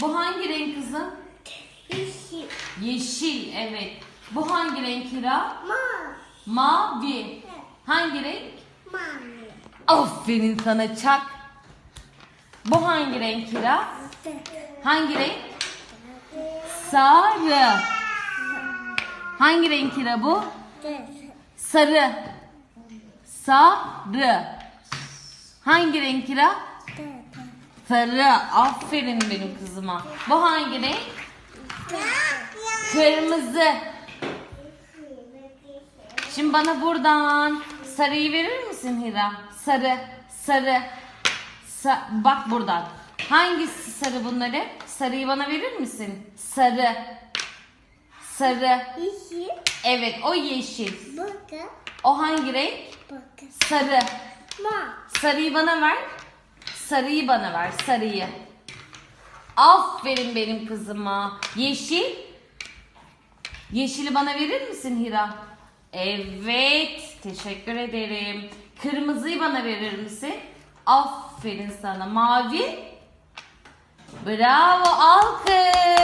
Bu hangi renk kızım? Yeşil. Yeşil evet. Bu hangi renk Hira? Ma. Mavi. Hangi renk? Mavi. Aferin sana çak. Bu hangi renk Hira? Hangi renk? Sarı. Hangi renk Hira bu? Sarı. Sarı. Hangi renk Hira? Sarı. Aferin benim kızıma. Bu hangi renk? Kırmızı. Şimdi bana buradan sarıyı verir misin Hira? Sarı, sarı. Sa- bak buradan. Hangisi sarı bunları? Sarıyı bana verir misin? Sarı. Sarı. Yeşil. Evet o yeşil. Bakın. O hangi renk? Bakın. Sarı. Ma. Sarıyı bana ver. Sarıyı bana ver. Sarıyı. Aferin benim kızıma. Yeşil. Yeşili bana verir misin Hira? Evet. Teşekkür ederim. Kırmızıyı bana verir misin? Aferin sana. Mavi. Bravo. Alkış.